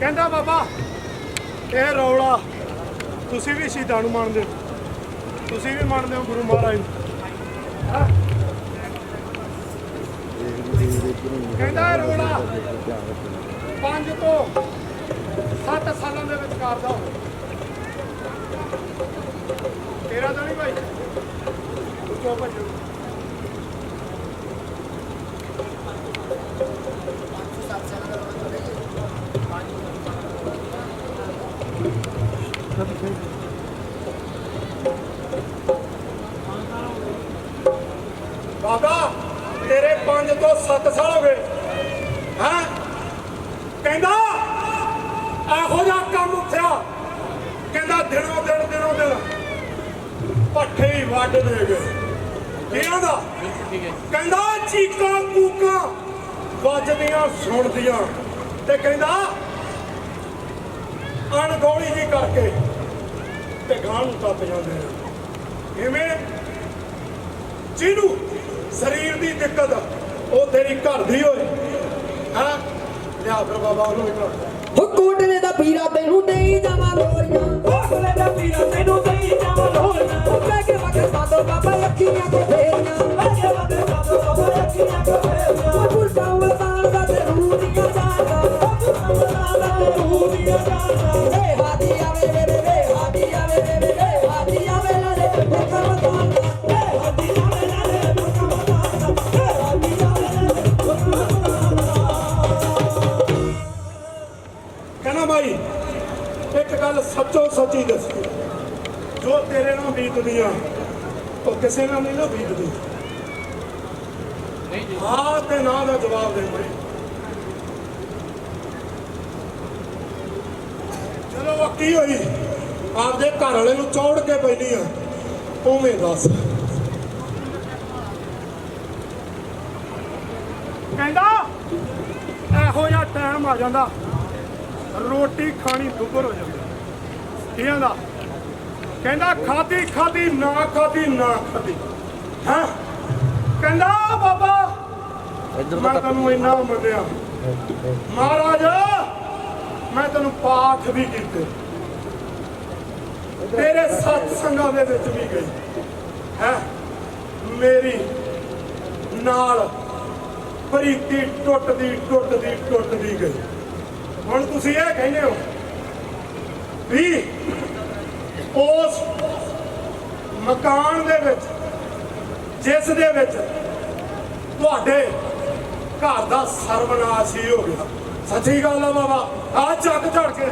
ਕਹਿੰਦਾ ਬਾਬਾ, ਇਹ ਰੌਲਾ ਤੁਸੀਂ ਵੀ ਸ਼ਹੀਦਾਂ ਨੂੰ ਮੰਨਦੇ ਹੋ। ਤੁਸੀਂ ਵੀ ਮੰਨਦੇ ਹੋ ਗੁਰੂ ਮਹਾਰਾਜ ਨੂੰ। ਕਹਿੰਦਾ ਇਹ ਪੰਜ ਤੋਂ 7 ਸਾਲਾਂ ਦੇ ਵਿਚਕਾਰ ਕਰਦਾ ਹੋਵੇ। ਤੇਰਾ ਤਾਂ ਨਹੀਂ ਭਾਈ। ਕਿਉਂ ਭੱਜੋ? ਬਾਬਾ, ਤੇਰੇ 5 ਤੋਂ 7 ਸਾਲ ਹੋ ਗਏ। ਹੈਂ? ਕਹਿੰਦਾ, ਇਹੋ ਜਿਹਾ ਕੰਮ ਉੱਠਿਆ। ਕਹਿੰਦਾ, ਦਿਨੋਂ ਦਿਨ ਦਿਨੋਂ ਦਿਨ ਪੱਠੇ ਹੀ ਵੱਢ ਗਏ। ਕਿਹਨਾਂ ਦਾ ਕਹਿੰਦਾ, ਚੀਕਾਂ ਕੂਕਾਂ ਵੱਜਦੀਆਂ, ਸੁਣਦੀਆਂ। ਤੇ ਕਹਿੰਦਾ, ਅਣਗੌਲੀ ਜੀ ਕਰਕੇ ਤੇ ਗਾਂ ਨੂੰ ਟੱਪ ਜਾਂਦੇ ਨੇ। ਕਿਵੇਂ ਜਿਹਨੂੰ ਸਰੀਰ ਦੀ ਦਿੱਕਤ ਉਹ ਤੇਰੀ ਘਰ ਦੀ ਹੋਏ। ਹਾਂ? ਲਿਆ ਫਿਰ ਬਾਬਾ ਉਹਨੂੰ ਘਰ। ਹੋ ਕੋਟਲੇ ਦਾ ਪੀਰਾ ਤੈਨੂੰ ਦੇਈ ਜਾਵਾਂ ਲੋਰੀਆਂ। ਕੋਟਲੇ ਦਾ ਪੀਰਾ ਤੈਨੂੰ ਦੇਈ ਜਾਵਾਂ ਲੋਰੀਆਂ। ਹੋ ਕਹਿ ਕੇ ਵਕਤ ਸਾਦੋ ਬਾਬਾ ਅੱਖੀਆਂ ਕੋ ਫੇਰੀਆਂ। ਅੱਗੇ ਵਧੇ ਸਾਧੋ ਬਾਬਾ ਅੱਖੀਆਂ ਕੋ ਫੇਰੀਆਂ। ਹੋ ਪੁਰਖਾਂ ਵਸਾਨ ਸੱਚੋ ਸੱਚੀ ਦੱਸ। ਜੋ ਤੇਰੇ ਨਾਲ ਬੀਤਦੀ ਆ ਉਹ ਕਿਸੇ ਨਾਲ ਨਹੀਂ ਨਾ ਬੀਤਦੀ। ਨਹੀਂ ਜੀ। ਹਾਂ ਤੇ ਨਾ ਦਾ ਜਵਾਬ ਦੇ ਭਾਈ ਚਲੋ ਉਹ ਕੀ ਹੋਈ? ਆਪਦੇ ਘਰ ਵਾਲੇ ਨੂੰ ਚੌੜ ਕੇ ਬੈਠੀ ਆ। ਉਵੇਂ ਦੱਸ। ਕਹਿੰਦਾ ਇਹੋ ਜਿਹਾ ਟਾਈਮ ਆ ਜਾਂਦਾ। ਰੋਟੀ ਖਾਣੀ ਦੁੱਬਰ ਹੋ ਜਾਂਦੀ। ਕੀ ਆਂਦਾ ਕਹਿੰਦਾ ਖਾਦੀ ਖਾਦੀ ਨਾ ਖਾਦੀ ਨਾ ਖਾਦੀ ਹੈ? ਕਹਿੰਦਾ ਬਾਬਾ ਮੈਂ ਤੈਨੂੰ ਇੰਨਾ ਮੰਨਿਆ। ਮਹਾਰਾਜ ਮੈਂ ਤੈਨੂੰ ਪਾਠ ਵੀ ਕੀਤੇ। ਤੇਰੇ ਸਤ ਸੰਗਾਂ ਦੇ ਵਿੱਚ ਵੀ ਗਈ। ਹੈ? ਮੇਰੀ ਨਾਲ ਪ੍ਰੀਤੀ ਟੁੱਟਦੀ ਟੁੱਟਦੀ ਟੁੱਟਦੀ ਗਈ। ਹੁਣ ਤੁਸੀਂ ਇਹ ਕਹਿੰਦੇ ਹੋ ਵੀ ਉਸ ਮਕਾਨ ਦੇ ਵਿੱਚ, ਜਿਸ ਦੇ ਵਿੱਚ ਤੁਹਾਡੇ ਘਰ ਦਾ ਸਰਵਨਾਸ਼ ਹੀ ਹੋ ਗਿਆ। ਸੱਚੀ ਗੱਲ ਆ ਬਾਬਾ ਆ ਚੱਕ ਝੜ ਕੇ।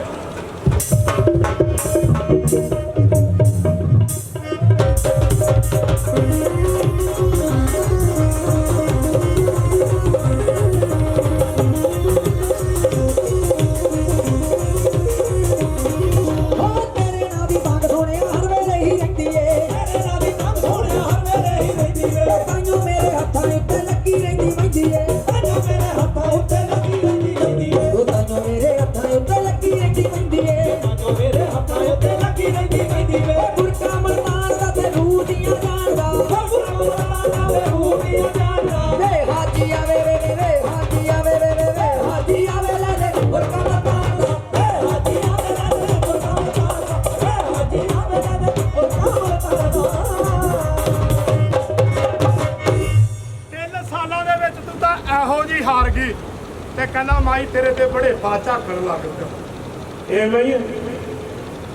ਤੇ ਕਹਿੰਦਾ, ਮਾਈ, ਤੇਰੇ ਤੇ ਬੜੇ ਝਾਕਣ ਲੱਗ ਪਿਆ। ਐਵੇਂ ਹੀ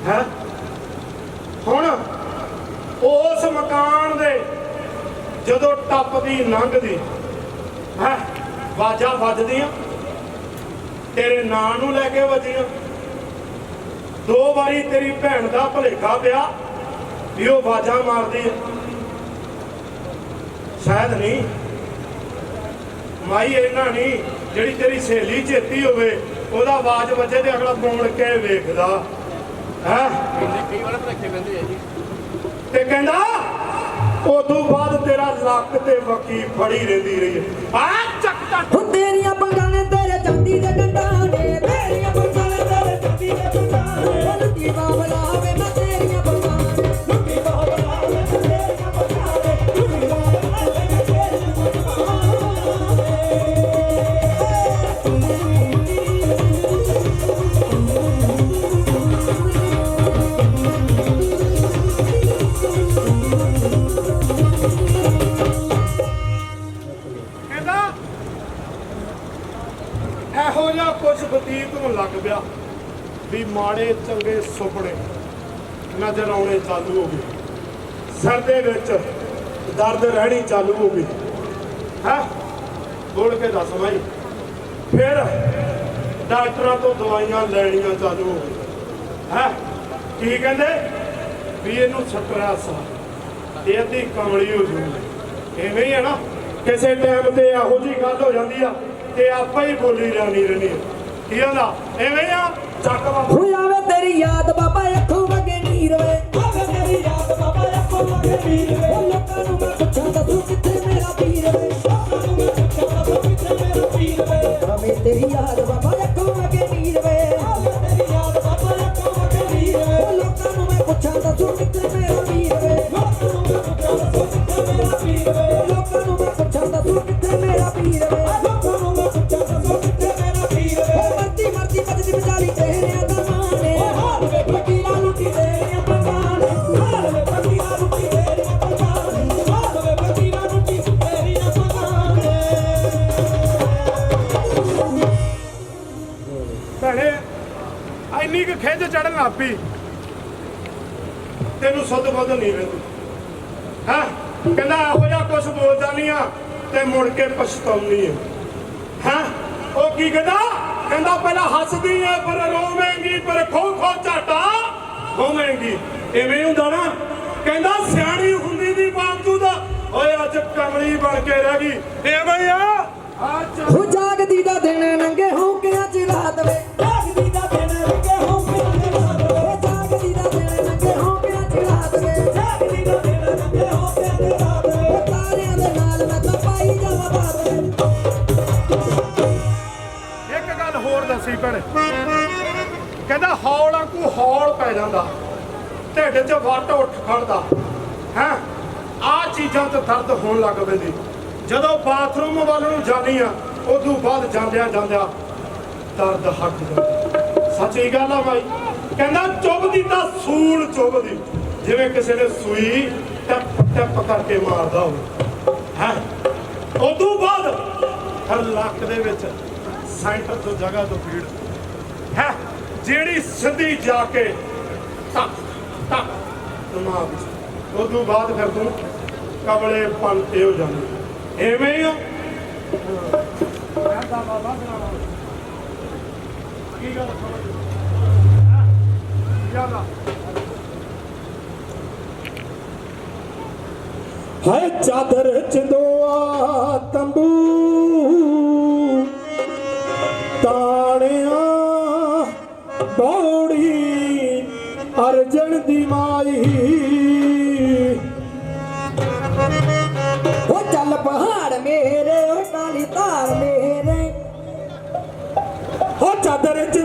ਹੈ। ਹੁਣ ਉਸ ਮਕਾਨ ਦੇ ਜਦੋਂ ਟੱਪਦੀ ਲੰਘਦੀ ਹੈ ਵਾਜਾ ਵੱਜਦੀਆਂ। ਤੇਰੇ ਨਾਂ ਨੂੰ ਲੈ ਕੇ ਵਜੀਆਂ। ਦੋ ਵਾਰੀ ਤੇਰੀ ਭੈਣ ਦਾ ਭਲੇਖਾ ਪਿਆ ਵੀ ਉਹ ਵਾਜਾ ਮਾਰਦੀ ਹੈ। ਸ਼ਾਇਦ ਨਹੀਂ। ਮਾਈ ਇਹਨਾਂ ਨਹੀਂ। ਜਿਹੜੀ ਤੇਰੀ ਸਹੇਲੀ ਚੇਤੀ ਹੋਵੇ, ਉਹਦਾ ਆਵਾਜ਼ ਵੱਜੇ ਤੇ ਅਗਲਾ ਮੋੜ ਕੇ ਵੇਖਦਾ। ਹੈ? ਕਈ ਵਾਰ ਭਲੇਖੇ ਪੈਂਦੇ ਆ ਜੀ ਤੇ ਕਹਿੰਦਾ, ਉਦੋਂ ਬਾਅਦ ਤੇਰਾ ਲੱਕ ਤੇ ਵਕੀ ਫੜੀ ਰਹਿੰਦੀ ਰਹੀ ਆ ਚੱਕ ਚੱਕ ਤੇਰੀਆਂ ਬੰਗਾਂ ਤੇਰੇ ਚਾਂਦੀ ਦੇ ਡੰਡਾਂ ਤੇਰੀਆਂ ਬੰਗਾਂ ਤੇਰੇ ਚਾਂਦੀ ਦੇ ਡੰਡਾਂ ਨੇ ਬਾਬਲਾ ਵੇ ਮੈਂ ਤੇਰੀਆਂ ਬੰਗਾਂ ਲੱਗ ਪਿਆ ਵੀ ਮਾੜੇ ਚੰਗੇ ਸੁਪਨੇ ਨਜ਼ਰ ਆਉਣੇ ਚਾਲੂ ਹੋ ਗਏ। ਸਿਰ ਦੇ ਵਿੱਚ ਦਰਦ ਰਹਿਣੀ ਚਾਲੂ ਹੋ ਗਈ। ਹੈ? ਬੋਲ ਕੇ ਦੱਸ ਭਾਈ ਫਿਰ ਡਾਕਟਰਾਂ ਤੋਂ ਦਵਾਈਆਂ ਲੈਣੀਆਂ ਚਾਲੂ ਹੋ ਗਈਆਂ। ਹੈ? ਕੀ ਕਹਿੰਦੇ? ਵੀ ਇਹਨੂੰ ਸਟ੍ਰੈਸ ਆ। ਇਹ ਅੱਧੀ ਕਮਲੀ ਹੋ ਜੂਗੀ। ਐਵੇਂ ਹੀ ਹੈ ਨਾ, ਕਿਸੇ ਟਾਈਮ ਤੇ ਇਹੋ ਜੀ ਗੱਲ ਹੋ ਜਾਂਦੀ ਆ ਤੇ ਆਪਾਂ ਹੀ ਬੋਲੀ ਜਾਣੀ ਰਹਿਣੀ ਆ। ਕੀ ਹੁੰਦਾ ਐਵੇਂ ਆ ਚੱਕ ਬਾਬਾ ਹੋ ਆਵੇ ਤੇਰੀ ਯਾਦ ਬਾਬਾ ਅੱਖੋਂ ਵਗੇ ਨੀਰ ਵੇ। ਆਵੇ ਮੇਰੀ ਯਾਦ ਬਾਬਾ ਅੱਖੋਂ ਵਗੇ ਵੀਰ ਵੇ। ਉਹ ਲੋਕਾਂ ਨੂੰ ਮੈਂ ਪੁੱਛਾਂ ਤਾਂ ਤੂੰ ਕਿੱਥੇ ਮੇਰਾ ਪੀਰ ਵੇ। ਲੋਕਾਂ ਨੂੰ ਮੈਂ ਪੁੱਛਾਂ ਤੂੰ ਕਿੱਥੇ ਮੇਰਾ ਵੀਰ ਵੇ। ਆਵੇ ਤੇਰੀ ਯਾਦ ਬਾਬਾ ਅੱਖੋਂ ਵਗੇ ਨੀਰ ਵੇ। ਆਵੇ ਮੇਰੀ ਯਾਦ ਬਾਬਾ ਅੱਖੋਂ ਵਗੇ ਵੀਰ ਵੇ। ਉਹ ਲੋਕਾਂ ਨੂੰ ਮੈਂ ਪੁੱਛਾਂ ਤਾਂ ਤੂੰ ਕਿੱਥੇ ਮੇਰਾ ਪੀਰ ਵੇ। ਲੋਕਾਂ ਨੂੰ ਮੈਂ ਪੁੱਛਾਂ ਤੂੰ ਕਿੱਥੇ ਮੇਰਾ ਵੀਰ ਵੇ। ਚੜਨ ਲੱਗ ਪਈ। ਤੈਨੂੰ ਸੁੱਧ ਬੁੱਧ ਨਹੀਂ ਰਹਿੰਦੀ ਹੈ? ਕਹਿੰਦਾ, ਇਹੋ ਜਿਹਾ ਕੁਝ ਬੋਲਦਾ ਨਹੀਂ ਆ, ਤੇ ਮੁੜ ਕੇ ਪਛਤਾਉਣੀ ਹੈ ਹੈ? ਉਹ ਕੀ ਕਹਿੰਦਾ? ਕਹਿੰਦਾ, ਪਹਿਲਾਂ ਹੱਸਦੀ ਐ ਪਰ ਰੋਵੇਂਗੀ ਪਰ ਖੋ ਖੋ ਝਾਟਾ ਹੋਵੇਂਗੀ ਐਵੇਂ ਹੁੰਦਾ ਨਾ। ਕਹਿੰਦਾ, ਸਿਆਣੀ ਹੁੰਦੀ ਦੀ ਬਾਵਜੂਦ ਓਏ, ਅੱਜ ਕਮਲੀ ਬਣ ਕੇ ਰਹਿ ਗਈ। ਐਵੇਂ ਆ। ਹੋ ਜਾਗਦੀ ਦਾ ਦਿਨ ਨੰਗੇ ਹੌਂਕਿਆਂ ਚ ਰਾਤ ਵੇ ਪੈ ਜਾਂਦਾ। ਢਿੱਡ 'ਚ ਵੱਟ ਉੱਠ ਖੜਦਾ। ਹੈ? ਆ ਚੀਜ਼ਾਂ ਤੇ ਦਰਦ ਹੋਣ ਲੱਗ ਪੈਂਦੀ। ਜਦੋਂ ਬਾਥਰੂਮ ਵੱਲ ਨੂੰ ਜਾਂਦੀ ਆ, ਉਦੋਂ ਬਾਅਦ ਜਾਂਦਿਆਂ ਜਾਂਦਿਆਂ ਦਰਦ ਹਟ ਜਾਂਦਾ। ਸੱਚੀ ਗੱਲ ਆ ਭਾਈ ਕਹਿੰਦਾ ਚੁੱਭਦੀ ਤਾਂ ਸੂਲ ਚੁੱਭਦੀ। ਜਿਵੇਂ ਕਿਸੇ ਨੇ ਸੂਈ ਟੱਪ ਟੱਪ ਕਰਕੇ ਮਾਰਦਾ ਹੋਵੇ। ਹੈ? ਉਦੋਂ ਬਾਅਦ ਹਰ ਲੱਕ ਦੇ ਵਿੱਚ ਸੈਂਟਰ ਤੋਂ ਜਗ੍ਹਾ ਤੋਂ ਪੀੜ ਹੈ? ਜਿਹੜੀ ਸਿੱਧੀ ਜਾ ਕੇ 'ਚ ਉਦੋਂ ਬਾਅਦ ਫਿਰ ਤੂੰ ਕਬਲੇ ਪਨ ਤੇ ਹੋ ਜਾਂਦੀ ਐਵੇਂ ਹੀ ਹੋ ਕੀ ਗੱਲ ਸਮਝ ਯਾਲਾ ਹੈ ਚਾਦਰ ਚੰਦੋਆ ਤੰਬੂ ਤਾਣਿਆ ਬੌੜੀ ਅਰਜਣ ਦੀ ਮਾਈ। ਹੋ ਚੱਲ ਪਹਾੜ ਮੇਰੇ ਓ ਕਾਲੀ ਧਾਰ ਮੇਰੇ। ਹੋ ਚਾਦਰ ਚੰਦੋਆ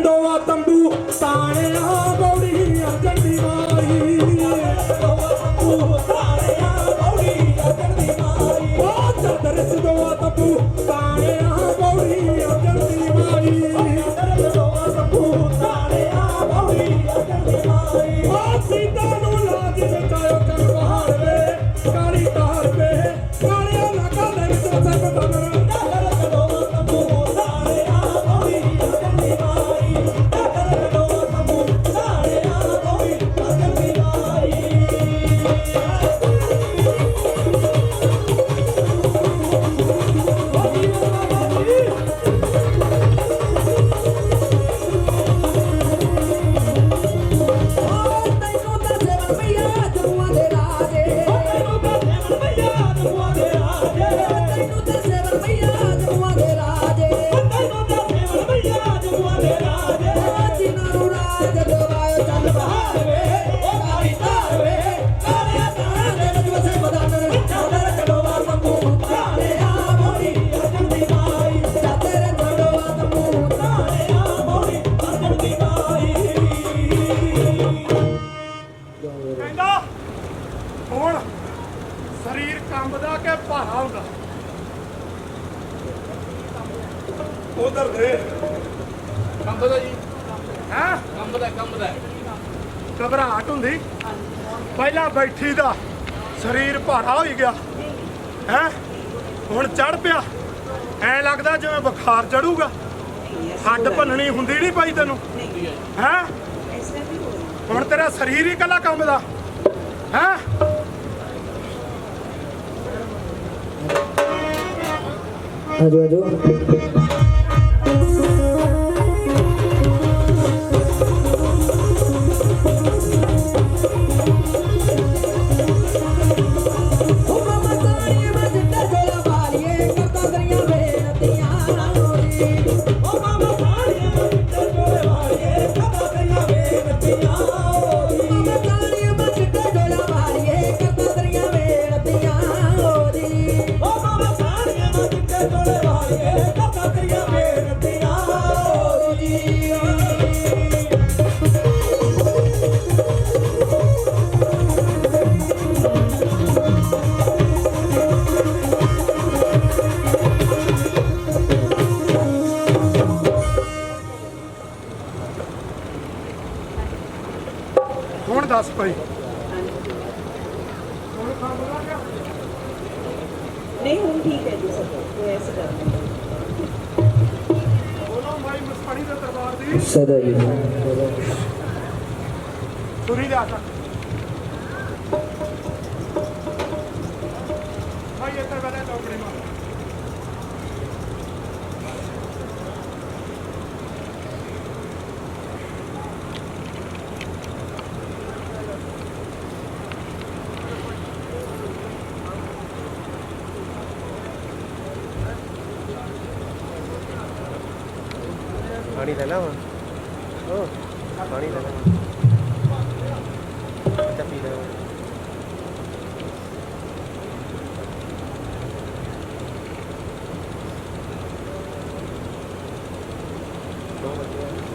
ਅਗਣ ਦੀ ਮਾਰੀ ਆ ਸੀਤਾ ਨੂੰ ਲਾਜ ਬਚਾਇਓ ਬੈਠੀ ਦਾ ਸਰੀਰ ਭਾਰਾ ਹੋਈ ਗਿਆ। ਹੈ? ਹੁਣ ਚੜ ਪਿਆ। ਐ ਲੱਗਦਾ ਜਿਵੇਂ ਬੁਖਾਰ ਚੜੂਗਾ। ਹੱਡ ਭੰਨਣੀ ਹੁੰਦੀ ਨਹੀਂ ਭਾਈ ਤੈਨੂੰ। ਹੈ? ਹੁਣ ਤੇਰਾ ਸਰੀਰ ਹੀ ਕੱਲਾ ਕੰਮ ਦਾ। ਹੈ? ਆਜੋ ਆਜੋ। ਦੇ ਦਰਬਾਰ ਦੀ Yeah.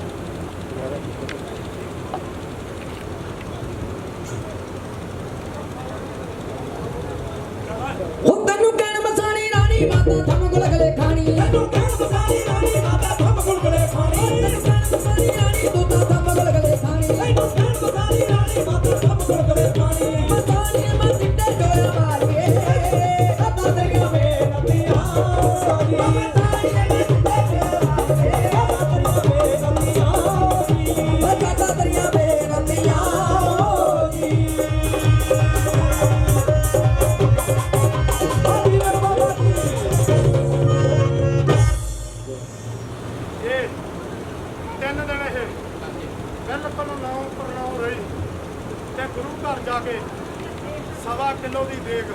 ਸਵਾ ਕਿਲੋ ਦੀ ਦੇਗ।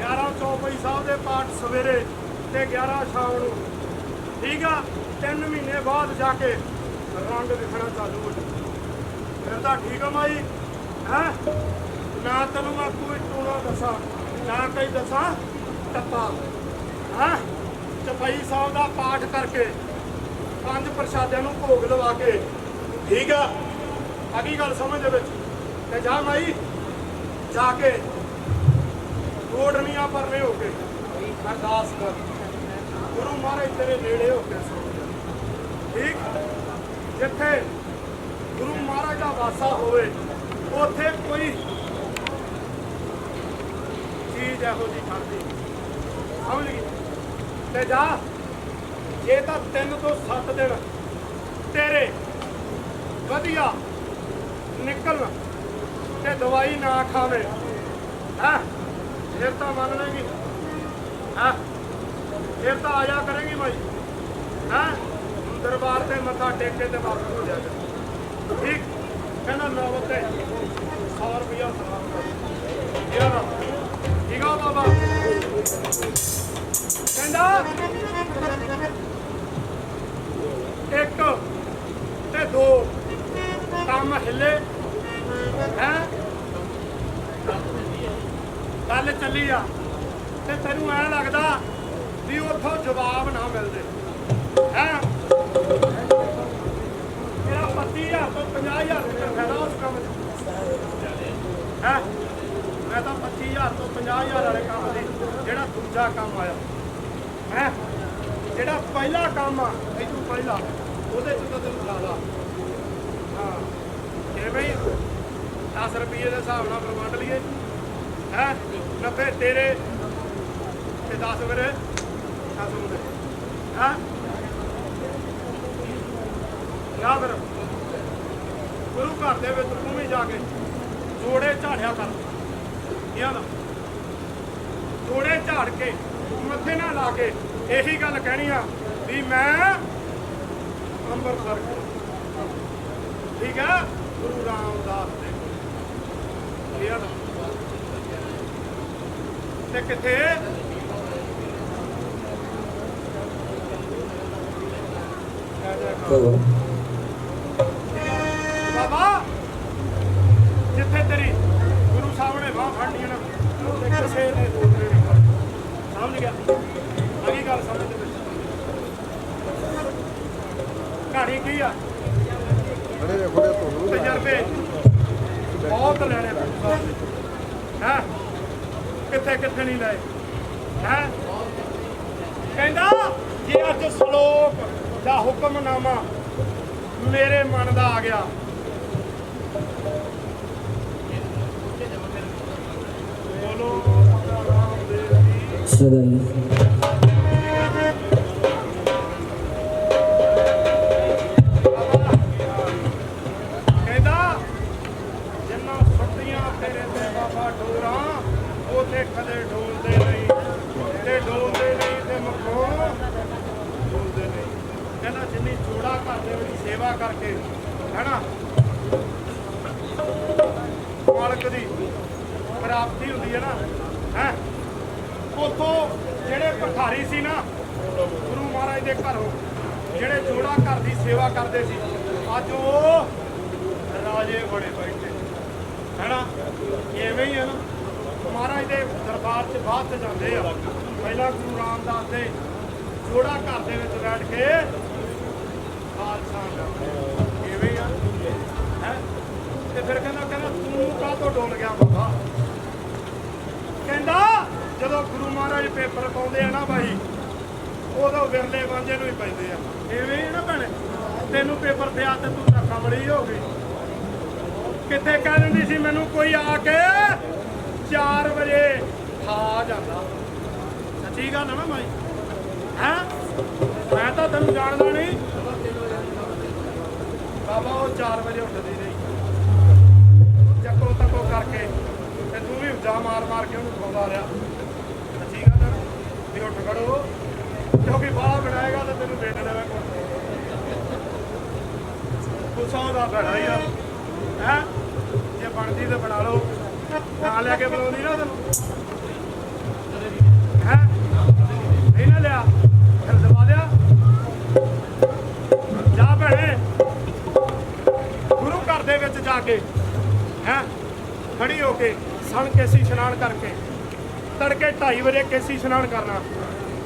11 ਚੌਪਈ ਸਾਹਿਬ ਦੇ ਪਾਠ ਸਵੇਰੇ ਤੇ 11 ਸ਼ਾਮ ਨੂੰ। ਠੀਕ ਆ? ਤਿੰਨ ਮਹੀਨੇ ਬਾਅਦ ਜਾ ਕੇ ਰੰਗ ਦਿਖਣਾ ਚਾਲੂ ਹੋ ਜਾਊ। ਫਿਰ ਤਾਂ ਠੀਕ ਆ ਮਾਈ। ਹੈ? ਨਾ ਤੈਨੂੰ ਮੈਂ ਕੋਈ ਟੋਣਾ ਦੱਸਾਂ, ਨਾ ਕਈ ਦੱਸਾਂ, ਟੱਪਾ। ਹੈ? ਚਪਈ ਸਾਹਿਬ ਦਾ ਪਾਠ ਕਰਕੇ ਪੰਜ ਪ੍ਰਸ਼ਾਦਿਆਂ ਨੂੰ ਭੋਗ ਲਵਾ ਕੇ। ਠੀਕ ਆ? ਅਗੀ ਗੱਲ ਸਮਝ ਦੇ ਵਿੱਚ? ਤੇ ਜਾ ਮਾਈ। ਜਾ ਕੇ ਕੋਟਨੀਆਂ ਪਰਨੇ ਹੋ ਕੇ। ਅਰਦਾਸ ਕਰ। ਗੁਰੂ ਮਹਾਰਾਜ ਤੇਰੇ ਨੇੜੇ ਹੋ ਕੇ ਸੁਣ ਠੀਕ? ਜਿੱਥੇ ਗੁਰੂ ਮਹਾਰਾਜ ਦਾ ਵਾਸਾ ਹੋਵੇ, ਉੱਥੇ ਕੋਈ ਚੀਜ਼ ਇਹੋ ਜਿਹੀ ਖੜਦੀ ਸਮਝ ਗਈ? ਤੇ ਜਾ, ਇਹ ਤਾਂ ਤਿੰਨ ਤੋਂ 7 ਦਿਨ ਤੇਰੇ ਵਧੀਆ ਨਿਕਲ ਤੇ ਦਵਾਈ ਨਾ ਖਾਵੇ। ਹੈ? ਫਿਰ ਤਾਂ ਮੰਨ ਲੈਗੀ ਹੈ? ਫਿਰ ਤਾਂ ਆਇਆ ਕਰੇਗੀ ਭਾਈ ਹੈ? ਦਰਬਾਰ ਤੇ ਮੱਥਾ ਟੇਕ ਕੇ ਤੇ ਵਾਪਸ ਹੋ ਜਾਏਗਾ ਠੀਕ? ਕਹਿੰਦਾ ਨੌਬਤ ਤੇ 100 ਰੁਪਇਆ ਸਲਾਮ ਕਰ ਯਾਰ, ਠੀਕ ਆ ਬਾਬਾ। ਕਹਿੰਦਾ, ਇੱਕ ਤੇ ਦੋ ਕੰਮ ਹਿੱਲੇ। ਹੈ? ਗੱਲ ਚੱਲੀ ਆ। ਤੇ ਤੈਨੂੰ ਐ ਲੱਗਦਾ ਵੀ ਉੱਥੋਂ ਜਵਾਬ ਨਾ ਮਿਲਦੇ। ਹੈ? ਮੇਰਾ 25000 ਤੋਂ 50000 ਰੁਪਏ ਫਾਇਦਾ ਉਸ ਕੰਮ 'ਚ। ਹੈ? ਮੈਂ ਤਾਂ 25000 ਤੋਂ 50000 ਵਾਲੇ ਕੰਮ ਦੀ ਜਿਹੜਾ ਦੂਜਾ ਕੰਮ ਆਇਆ। ਹੈ? ਜਿਹੜਾ ਪਹਿਲਾ ਕੰਮ ਆ ਇਹ ਪਹਿਲਾ। ਉਹਦੇ ਚ ਤਾਂ ਤੈਨੂੰ ਜ਼ਿਆਦਾ ਹਾਂ। ਜਿਵੇਂ ਹੀ 10 ਰੁਪਏ ਦੇ ਹਿਸਾਬ ਨਾਲ ਫਿਰ ਲਈਏ। ਹੈ? 90 ਤੇਰੇ ਤੇ 10 ਮੇਰੇ 10 ਉਹਦੇ ਹਾਂ ਜਾਂ ਫਿਰ ਗੁਰੂ ਘਰ ਦੇ ਵਿੱਚ ਤੂੰ ਵੀ ਜਾ ਕੇ ਜੋੜੇ ਝਾੜਿਆ ਕਰ ਇਹ ਨਾ ਜੋੜੇ ਝਾੜ ਕੇ ਮੱਥੇ ਨਾਲ ਲਾ ਕੇ ਇਹੀ ਗੱਲ ਕਹਿਣੀ ਆ ਵੀ ਮੈਂ ਅੰਮ੍ਰਿਤਸਰ ਗਿਆ। ਠੀਕ ਹੈ ਗੁਰੂ ਰਾਮਦਾਸ ਦੇ ਕੋਲ। ਇਹ ਨਾ। ਤੇ ਕਿੱਥੇ? ਬਾਬਾ ਜਿੱਥੇ ਤੇਰੀ ਗੁਰੂ ਸਾਹਿਬ ਨੇ ਬਾਹ ਫੜਨੀ ਨਾ ਤੇ ਕਿਸੇ ਨੇ ਦੂਸਰੇ ਨੇ ਫੜਨੀ। ਸਮਝ ਗਿਆ? ਅਗੀ ਗੱਲ ਸਮਝ ਦੇ ਵਿੱਚ ਕਹਾਣੀ ਕੀ ਆ? ਨੇ ਖੜੇ ਤੁਹਾਨੂੰ ਤਜਰਬੇ। ਬਹੁਤ ਲੈਣੇ ਹੈ? ਕਿੱਥੇ ਕਿੱਥੇ ਨਹੀਂ ਲਏ? ਹੈ? ਕਹਿੰਦਾ, ਜੇ ਅੱਜ ਸ਼ਲੋਕ ਜਾਂ ਹੁਕਮਨਾਮਾ ਮੇਰੇ ਮਨ ਦਾ ਆ ਗਿਆ। ਬੋਲੋ ਸਦਾ ਕਦੇ ਡੋਲਦੇ ਨਹੀਂ, ਤੇ ਡੋਲਦੇ ਨਹੀਂ ਤੇ ਮਖੋ ਡੋਲਦੇ ਨਹੀਂ। ਕਹਿੰਦਾ ਜਿੰਨੀ ਜੋੜਾ ਘਰ ਦੇ ਵਿੱਚ ਸੇਵਾ ਕਰਕੇ, ਹੈਨਾ? ਮਾਲਕ ਦੀ ਪ੍ਰਾਪਤੀ ਹੁੰਦੀ ਹੈ ਨਾ, ਹੈ? ਉਥੋਂ ਜਿਹੜੇ ਭਖਾਰੀ ਸੀ ਨਾ, ਗੁਰੂ ਮਹਾਰਾਜ ਦੇ ਘਰੋਂ, ਜਿਹੜੇ ਜੋੜਾ ਘਰ ਦੀ ਸੇਵਾ ਕਰਦੇ ਸੀ, ਅੱਜ ਉਹ ਰਾਜੇ ਬਣੇ ਬੈਠੇ, ਹੈਨਾ? ਐਵੇਂ ਹੀ ਹੈ ਨਾ। ਮਹਾਰਾਜ ਦੇ ਦਰਬਾਰ 'ਚ ਬਾਅਦ 'ਚ ਜਾਂਦੇ ਆ। ਪਹਿਲਾਂ ਗੁਰੂ ਰਾਮਦਾਸ ਦੇ ਜੋੜਾ ਘਰ ਦੇ ਵਿੱਚ ਬੈਠ ਕੇ ਖਾਲਸਾ ਕਰਦੇ ਐਵੇਂ ਆ? ਹੈ? ਤੇ ਫਿਰ ਕਹਿੰਦਾ ਕਹਿੰਦਾ, ਤੂੰ ਕਾਹਤੋਂ ਡੋਲ ਗਿਆ ਬਾਬਾ? ਕਹਿੰਦਾ, ਜਦੋਂ ਗੁਰੂ ਮਹਾਰਾਜ ਪੇਪਰ ਪਾਉਂਦੇ ਆ ਨਾ ਭਾਈ ਉਦੋਂ ਵਿਰਲੇ ਵਾਂਝੇ ਨੂੰ ਹੀ ਪੈਂਦੇ ਆ। ਐਵੇਂ ਨਾ ਭੈਣੇ? ਤੈਨੂੰ ਪੇਪਰ ਤੇ ਆ ਤੇ ਤੂੰ ਤਾਂ ਕਮਲੀ ਹੋ ਗਈ। ਕਿੱਥੇ ਕਹਿ ਦਿੰਦੀ ਸੀ ਮੈਨੂੰ, ਕੋਈ ਆ ਕੇ 4 ਵਜੇ ਖਾ ਜਾਂਦਾ। ਸੱਚੀ ਗੱਲ ਹੈ ਨਾ ਭਾਈ ਹੈ? ਮੈਂ ਤਾਂ ਤੈਨੂੰ ਜਾਣਦਾ ਨਹੀਂ। ਬਾਬਾ, ਉਹ 4 ਵਜੇ ਉੱਠਦੀ ਰਹੀ ਚੱਕੋ ਤੱਕੋ ਕਰਕੇ ਤੇ ਤੂੰ ਵੀ ਉੱਜਾ ਮਾਰ ਮਾਰ ਕੇ ਉਹਨੂੰ ਖਵਾਉਂਦਾ ਰਿਹਾ। ਸੱਚੀ ਗੱਲ ਹੈ ਵੀ ਉੱਠ ਖੜੋ। ਕਿਉਂਕਿ ਬਾਹਰ ਬਣਾਏਗਾ ਤਾਂ ਤੈਨੂੰ ਦੇ ਦੇਣਾ ਮੈਂ ਕੋਲ। ਗੁੱਸਾ ਦਾ ਬਣਾ ਹੀ ਹੈ? ਜੇ ਬਣਦੀ ਤਾਂ ਬਣਾ ਲਓ। ਨਾ ਲਿਆ ਕੇ ਬੁਲਾਉਂਦੀ ਨਾ ਤੈਨੂੰ। ਹੈ? ਨਹੀਂ ਨਾ ਲਿਆ। ਫਿਰ ਦਬਾ ਲਿਆ ਜਾ ਭੈਣੇ। ਗੁਰੂ ਘਰ ਦੇ ਵਿੱਚ ਜਾ ਕੇ, ਹੈ? ਖੜੀ ਹੋ ਕੇ ਸਣ ਕੇਸੀ ਇਸ਼ਨਾਨ ਕਰਕੇ, ਤੜਕੇ 2:30 ਵਜੇ ਕੇਸੀ ਇਸ਼ਨਾਨ ਕਰਨਾ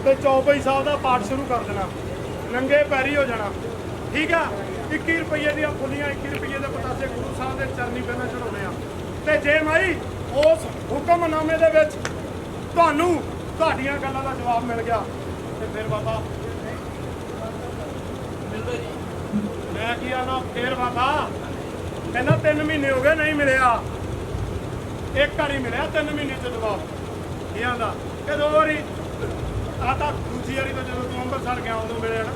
ਤੇ ਚੌਪਈ ਸਾਹਿਬ ਦਾ ਪਾਠ ਸ਼ੁਰੂ ਕਰ ਦੇਣਾ। ਨੰਗੇ ਪੈਰੀ ਹੋ ਜਾਣਾ। ਠੀਕ ਆ? 21 ਰੁਪਏ ਦੀਆਂ ਫੁੱਲੀਆਂ 21 ਰੁਪਏ ਦੇ ਪਤਾਸੇ ਗੁਰੂ ਸਾਹਿਬ ਦੇ ਚਰਨੀ ਪਹਿਲਾਂ ਚੜਾਉਣੇ ਤੇ ਜੇ ਮਾਈ ਉਸ ਹੁਕਮਨਾਮੇ ਦੇ ਵਿੱਚ ਤੁਹਾਨੂੰ ਤੁਹਾਡੀਆਂ ਗੱਲਾਂ ਦਾ ਜਵਾਬ ਮਿਲ ਗਿਆ। ਤੇ ਫਿਰ ਬਾਬਾ ਮੈਂ ਕੀ ਆਣਾ ਫੇਰ ਬਾਬਾ ਕਹਿੰਦਾ 3 ਮਹੀਨੇ ਹੋ ਗਏ ਨਹੀਂ ਮਿਲਿਆ। ਇੱਕ ਵਾਰੀ ਮਿਲਿਆ 3 ਮਹੀਨੇ ਚ ਜਵਾਬ। ਕੀ ਆਂਦਾ? ਕਿ ਦੋ ਵਾਰੀ ਆ ਤਾਂ ਦੂਜੀ ਵਾਰੀ ਤਾਂ ਜਦੋਂ ਤੂੰ ਅੰਮ੍ਰਿਤਸਰ ਗਿਆ ਉਦੋਂ ਮਿਲਿਆ ਨਾ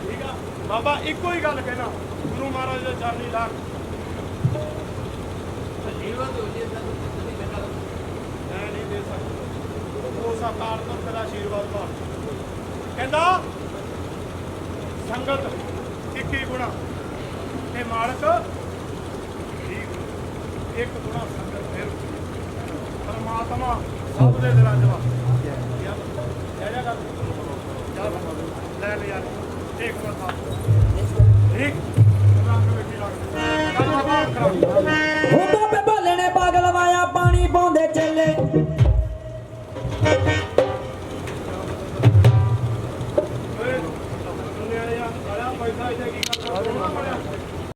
ਠੀਕ ਆ ਬਾਬਾ ਇੱਕੋ ਹੀ ਗੱਲ ਕਹਿਣਾ। ਗੁਰੂ ਮਹਾਰਾਜ ਦੇ ਚਰਨੀ ਲਾ ਮੈਂ ਨਹੀਂ ਦੇ ਸਕਦਾ। ਉਹ ਸਾਕਾਰ ਤੋਂ ਤੇਰਾ ਆਸ਼ੀਰਵਾਦ ਕਹਿੰਦਾ ਸੰਗਤ ਇੱਕੀ ਗੁਣਾ ਤੇ ਮਾਲਕ। ਇੱਕ ਗੁਣਾ ਸੰਗਤ ਫਿਰ। ਪਰਮਾਤਮਾ ਸਭ ਦੇ ਦਿਲਾਂ 'ਚ ਵਾ ਜਾ ਜਾ ਕਰ ਜਾ ਲੈ ਲੈ ਯਾਰ ਇੱਕ ਠੀਕ।